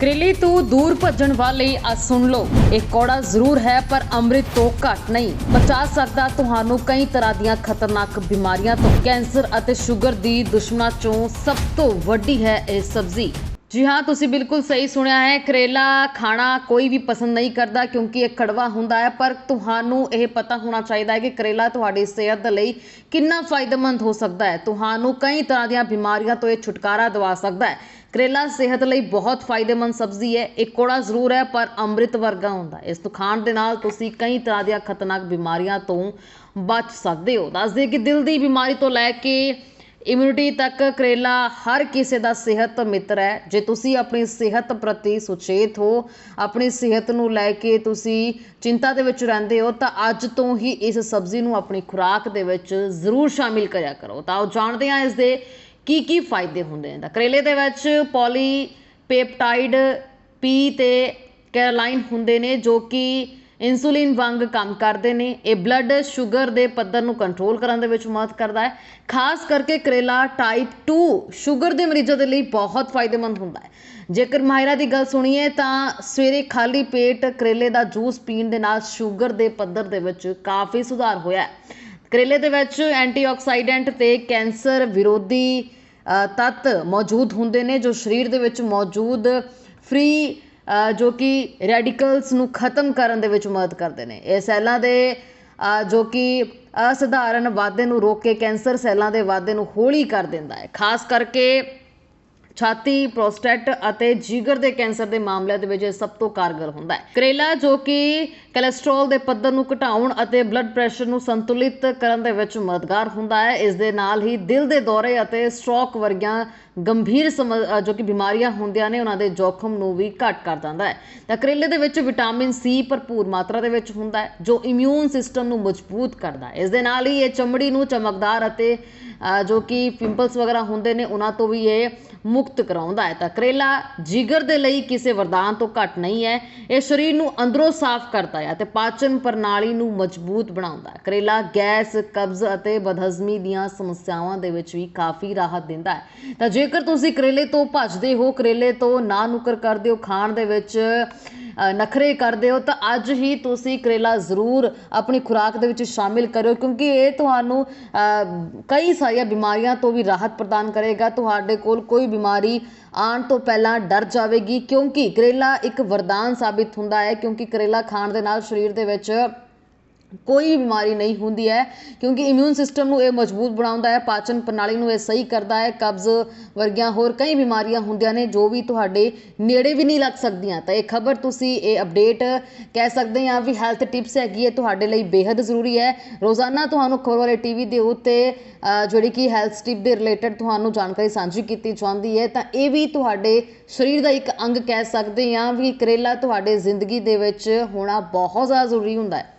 ਕਰੇਲੇ ਤੋਂ ਦੂਰ ਭੱਜਣ ਵਾਲੇ ਆ, ਸੁਣ ਲਓ। ਇਹ ਕੌੜਾ ਜ਼ਰੂਰ ਹੈ, ਪਰ ਅੰਮ੍ਰਿਤ ਤੋਂ ਘੱਟ ਨਹੀਂ। ਬਚਾ ਸਕਦਾ ਤੁਹਾਨੂੰ ਕਈ ਤਰ੍ਹਾਂ ਦੀਆਂ ਖਤਰਨਾਕ ਬਿਮਾਰੀਆਂ ਤੋਂ ਕੈਂਸਰ ਅਤੇ ਸ਼ੂਗਰ ਦੀ ਦੁਸ਼ਮਣਾਂ ਚੋਂ ਸਭ ਤੋਂ ਵੱਡੀ ਹੈ ਇਹ ਸਬਜ਼ੀ। ਜੀ ਹਾਂ, ਤੁਸੀਂ ਬਿਲਕੁਲ ਸਹੀ ਸੁਣਿਆ ਹੈ। ਕਰੇਲਾ ਖਾਣਾ ਕੋਈ ਵੀ ਪਸੰਦ ਨਹੀਂ ਕਰਦਾ ਕਿਉਂਕਿ ਇਹ ਕੜਵਾ ਹੁੰਦਾ ਹੈ, ਪਰ ਤੁਹਾਨੂੰ ਇਹ ਪਤਾ ਹੋਣਾ ਚਾਹੀਦਾ ਹੈ ਕਿ ਕਰੇਲਾ ਤੁਹਾਡੀ ਸਿਹਤ ਲਈ ਕਿੰਨਾ ਫਾਇਦੇਮੰਦ ਹੋ ਸਕਦਾ ਹੈ। ਤੁਹਾਨੂੰ ਕਈ ਤਰ੍ਹਾਂ ਦੀਆਂ ਬਿਮਾਰੀਆਂ ਤੋਂ ਇਹ ਛੁਟਕਾਰਾ ਦਿਵਾ ਸਕਦਾ ਹੈ। ਕਰੇਲਾ ਸਿਹਤ ਲਈ ਬਹੁਤ ਫਾਇਦੇਮੰਦ ਸਬਜ਼ੀ ਹੈ। ਇਹ ਕੋੜਾ ਜ਼ਰੂਰ ਹੈ, ਪਰ ਅੰਮ੍ਰਿਤ ਵਰਗਾ ਹੁੰਦਾ ਇਸ ਨੂੰ ਖਾਣ ਦੇ ਨਾਲ ਤੁਸੀਂ ਕਈ ਤਰ੍ਹਾਂ ਦੀਆਂ ਖਤਰਨਾਕ ਬਿਮਾਰੀਆਂ ਤੋਂ ਬਚ ਸਕਦੇ ਹੋ। ਦੱਸਦੇ ਕਿ ਦਿਲ ਦੀ ਬਿਮਾਰੀ ਤੋਂ ਲੈ ਕੇ ਇਮਿਊਨਿਟੀ ਤੱਕ ਕਰੇਲਾ ਹਰ ਕਿਸੇ ਦਾ ਸਿਹਤ ਮਿੱਤਰ ਹੈ। ਜੇ ਤੁਸੀਂ ਆਪਣੀ ਸਿਹਤ ਪ੍ਰਤੀ ਸੁਚੇਤ ਹੋ, ਆਪਣੀ ਸਿਹਤ ਨੂੰ ਲੈ ਕੇ ਤੁਸੀਂ ਚਿੰਤਾ ਦੇ ਵਿੱਚ ਰਹਿੰਦੇ ਹੋ, ਤਾਂ ਅੱਜ ਤੋਂ ਹੀ ਇਸ ਸਬਜ਼ੀ ਨੂੰ ਆਪਣੀ ਖੁਰਾਕ ਦੇ ਵਿੱਚ ਜ਼ਰੂਰ ਸ਼ਾਮਿਲ ਕਰਿਆ ਕਰੋ। ਤਾਂ ਉਹ ਜਾਣਦੇ ਹਾਂ ਇਸ ਦੇ ਕੀ ਕੀ ਫਾਇਦੇ ਹੁੰਦੇ ਨੇ। ਤਾਂ ਕਰੇਲੇ ਦੇ ਵਿੱਚ ਪੋਲੀ ਪੇਪਟਾਈਡ ਪੀ ਤੇ ਕੈਰਲਾਈਨ ਹੁੰਦੇ ਨੇ, ਜੋ ਕਿ ਇਨਸੂਲਿਨ ਵਾਂਗ ਕੰਮ ਕਰਦੇ ਨੇ। ਇਹ ਬਲੱਡ ਸ਼ੂਗਰ ਦੇ ਪੱਧਰ ਨੂੰ ਕੰਟਰੋਲ ਕਰਨ ਦੇ ਵਿੱਚ ਮਦਦ ਕਰਦਾ ਹੈ। ਖਾਸ ਕਰਕੇ ਕਰੇਲਾ ਟਾਈਪ 2 ਸ਼ੂਗਰ ਦੇ ਮਰੀਜ਼ਾਂ ਦੇ ਲਈ ਬਹੁਤ ਫਾਇਦੇਮੰਦ ਹੁੰਦਾ ਹੈ। ਜੇਕਰ ਮਾਹਿਰਾਂ ਦੀ ਗੱਲ ਸੁਣੀਏ ਤਾਂ ਸਵੇਰੇ ਖਾਲੀ ਪੇਟ ਕਰੇਲੇ ਦਾ ਜੂਸ ਪੀਣ ਦੇ ਨਾਲ ਸ਼ੂਗਰ ਦੇ ਪੱਧਰ ਦੇ ਵਿੱਚ ਕਾਫੀ ਸੁਧਾਰ ਹੋਇਆ ਹੈ। ਕਰੇਲੇ ਦੇ ਵਿੱਚ ਐਂਟੀਆਕਸੀਡੈਂਟ ਤੇ ਕੈਂਸਰ ਵਿਰੋਧੀ ਤੱਤ ਮੌਜੂਦ ਹੁੰਦੇ ਨੇ ਜੋ ਸਰੀਰ ਦੇ ਵਿੱਚ ਮੌਜੂਦ ਫ੍ਰੀ ਜੋ ਕਿ ਰੈਡੀਕਲਸ ਨੂੰ ਖਤਮ ਕਰਨ ਦੇ ਵਿੱਚ ਮਦਦ ਕਰਦੇ ਨੇ। ਇਹ ਸੈੱਲਾਂ ਦੇ ਜੋ ਕਿ ਅਸਧਾਰਨ ਵਾਧੇ ਨੂੰ ਰੋਕ ਕੇ ਕੈਂਸਰ ਸੈੱਲਾਂ ਦੇ ਵਾਧੇ ਨੂੰ ਹੌਲੀ ਕਰ ਦਿੰਦਾ ਹੈ। ਖਾਸ ਕਰਕੇ ਛਾਤੀ, ਪ੍ਰੋਸਟੇਟ ਅਤੇ ਜਿਗਰ ਦੇ ਕੈਂਸਰ ਦੇ ਮਾਮਲਿਆਂ ਦੇ ਵਿੱਚ ਇਹ ਸਭ ਤੋਂ ਕਾਰਗਰ ਹੁੰਦਾ ਹੈ। ਕਰੇਲਾ, ਜੋ ਕਿ ਕੋਲੇਸਟ੍ਰੋਲ ਦੇ ਪੱਧਰ ਨੂੰ ਘਟਾਉਣ ਅਤੇ ਬਲੱਡ ਪ੍ਰੈਸ਼ਰ ਨੂੰ ਸੰਤੁਲਿਤ ਕਰਨ ਦੇ ਵਿੱਚ ਮਦਦਗਾਰ ਹੁੰਦਾ ਹੈ, ਇਸ ਦੇ ਨਾਲ ਹੀ ਦਿਲ ਦੇ ਦੌਰੇ ਅਤੇ ਸਟ੍ਰੋਕ ਵਰਗੀਆਂ ਗੰਭੀਰ ਸਮ- ਜੋ ਕਿ ਬਿਮਾਰੀਆਂ ਹੁੰਦੀਆਂ ਨੇ, ਉਹਨਾਂ ਦੇ ਜੋਖਮ ਨੂੰ ਵੀ ਘੱਟ ਕਰ ਦਿੰਦਾ ਹੈ। ਤਾਂ ਕਰੇਲੇ ਦੇ ਵਿੱਚ ਵਿਟਾਮਿਨ ਸੀ ਭਰਪੂਰ ਮਾਤਰਾ ਦੇ ਵਿੱਚ ਹੁੰਦਾ ਹੈ, ਜੋ ਇਮਿਊਨ ਸਿਸਟਮ ਨੂੰ ਮਜ਼ਬੂਤ ਕਰਦਾ ਹੈ। ਇਸ ਦੇ ਨਾਲ ਹੀ ਇਹ ਚਮੜੀ ਨੂੰ ਚਮਕਦਾਰ ਅਤੇ ਜੋ ਕਿ ਪਿੰਪਲਸ ਵਗੈਰਾ ਹੁੰਦੇ ਨੇ, ਉਹਨਾਂ ਤੋਂ ਵੀ ਇਹ ਮੁਕਤ ਕਰਾਉਂਦਾ ਹੈ। ਤਾਂ ਕਰੇਲਾ ਜਿਗਰ ਦੇ ਲਈ ਕਿਸੇ ਵਰਦਾਨ ਤੋਂ ਘੱਟ ਨਹੀਂ ਹੈ। ਇਹ ਸਰੀਰ ਨੂੰ ਅੰਦਰੋਂ ਸਾਫ਼ ਕਰਦਾ ਹੈ ਅਤੇ ਪਾਚਨ ਪ੍ਰਣਾਲੀ ਨੂੰ ਮਜ਼ਬੂਤ ਬਣਾਉਂਦਾ ਹੈ। ਕਰੇਲਾ ਗੈਸ, ਕਬਜ਼ ਅਤੇ ਬਦਹਜ਼ਮੀ ਦੀਆਂ ਸਮੱਸਿਆਵਾਂ ਦੇ ਵਿੱਚ ਵੀ ਕਾਫੀ ਰਾਹਤ ਦਿੰਦਾ ਹੈ। ਤਾਂ ਜੇ ਜੇਕਰ ਤੁਸੀਂ ਕਰੇਲੇ ਤੋਂ ਭੱਜਦੇ ਹੋ, ਕਰੇਲੇ ਤੋਂ ਨਾ ਨੁਕਰ ਕਰਦੇ ਹੋ, ਖਾਣ ਦੇ ਵਿੱਚ ਨਖਰੇ ਕਰਦੇ ਹੋ, ਤਾਂ ਅੱਜ ਹੀ ਤੁਸੀਂ ਕਰੇਲਾ ਜ਼ਰੂਰ ਆਪਣੀ ਖੁਰਾਕ ਦੇ ਵਿੱਚ ਸ਼ਾਮਿਲ ਕਰਿਓ, ਕਿਉਂਕਿ ਇਹ ਤੁਹਾਨੂੰ ਕਈ ਸਾਰੀਆਂ ਬਿਮਾਰੀਆਂ ਤੋਂ ਵੀ ਰਾਹਤ ਪ੍ਰਦਾਨ ਕਰੇਗਾ। ਤੁਹਾਡੇ ਕੋਲ ਕੋਈ ਬਿਮਾਰੀ ਆਉਣ ਤੋਂ ਪਹਿਲਾਂ ਡਰ ਜਾਵੇਗੀ, ਕਿਉਂਕਿ ਕਰੇਲਾ ਇੱਕ ਵਰਦਾਨ ਸਾਬਿਤ ਹੁੰਦਾ ਹੈ, ਕਿਉਂਕਿ ਕਰੇਲਾ ਖਾਣ ਦੇ ਨਾਲ ਸਰੀਰ ਦੇ ਵਿੱਚ ਕੋਈ ਬਿਮਾਰੀ ਨਹੀਂ ਹੁੰਦੀ ਹੈ, ਕਿਉਂਕਿ ਇਮਿਊਨ ਸਿਸਟਮ ਨੂੰ ਇਹ ਮਜ਼ਬੂਤ ਬਣਾਉਂਦਾ ਹੈ, ਪਾਚਨ ਪ੍ਰਣਾਲੀ ਨੂੰ ਇਹ ਸਹੀ ਕਰਦਾ ਹੈ, ਕਬਜ਼ ਵਰਗੀਆਂ ਹੋਰ ਕਈ ਬਿਮਾਰੀਆਂ ਹੁੰਦੀਆਂ ਨੇ ਜੋ ਵੀ ਤੁਹਾਡੇ ਨੇੜੇ ਵੀ ਨਹੀਂ ਲੱਗ ਸਕਦੀਆਂ। ਤਾਂ ਇਹ ਖਬਰ ਤੁਸੀਂ ਇਹ ਅਪਡੇਟ ਕਹਿ ਸਕਦੇ ਹਾਂ ਵੀ ਹੈਲਥ ਟਿਪਸ ਹੈਗੀ ਹੈ, ਤੁਹਾਡੇ ਲਈ ਬੇहद ਜ਼ਰੂਰੀ ਹੈ। ਰੋਜ਼ਾਨਾ ਤੁਹਾਨੂੰ ਖਬਰ ਵਾਲੇ ਟੀਵੀ ਦੇ ਉੱਤੇ ਜਿਹੜੀ ਕਿ ਹੈਲਥ ਟਿਪ ਦੇ ਰਿਲੇਟਡ ਤੁਹਾਨੂੰ ਜਾਣਕਾਰੀ ਸਾਂਝੀ ਕੀਤੀ ਜਾਂਦੀ ਹੈ, ਤਾਂ ਇਹ ਵੀ ਤੁਹਾਡੇ ਸਰੀਰ ਦਾ ਇੱਕ ਅੰਗ ਕਹਿ ਸਕਦੇ ਹਾਂ ਵੀ ਕਰੇਲਾ ਤੁਹਾਡੇ ਜ਼ਿੰਦਗੀ ਦੇ ਵਿੱਚ ਹੋਣਾ ਬਹੁਤ ਜ਼ਿਆਦਾ ਜ਼ਰੂਰੀ ਹੁੰਦਾ ਹੈ।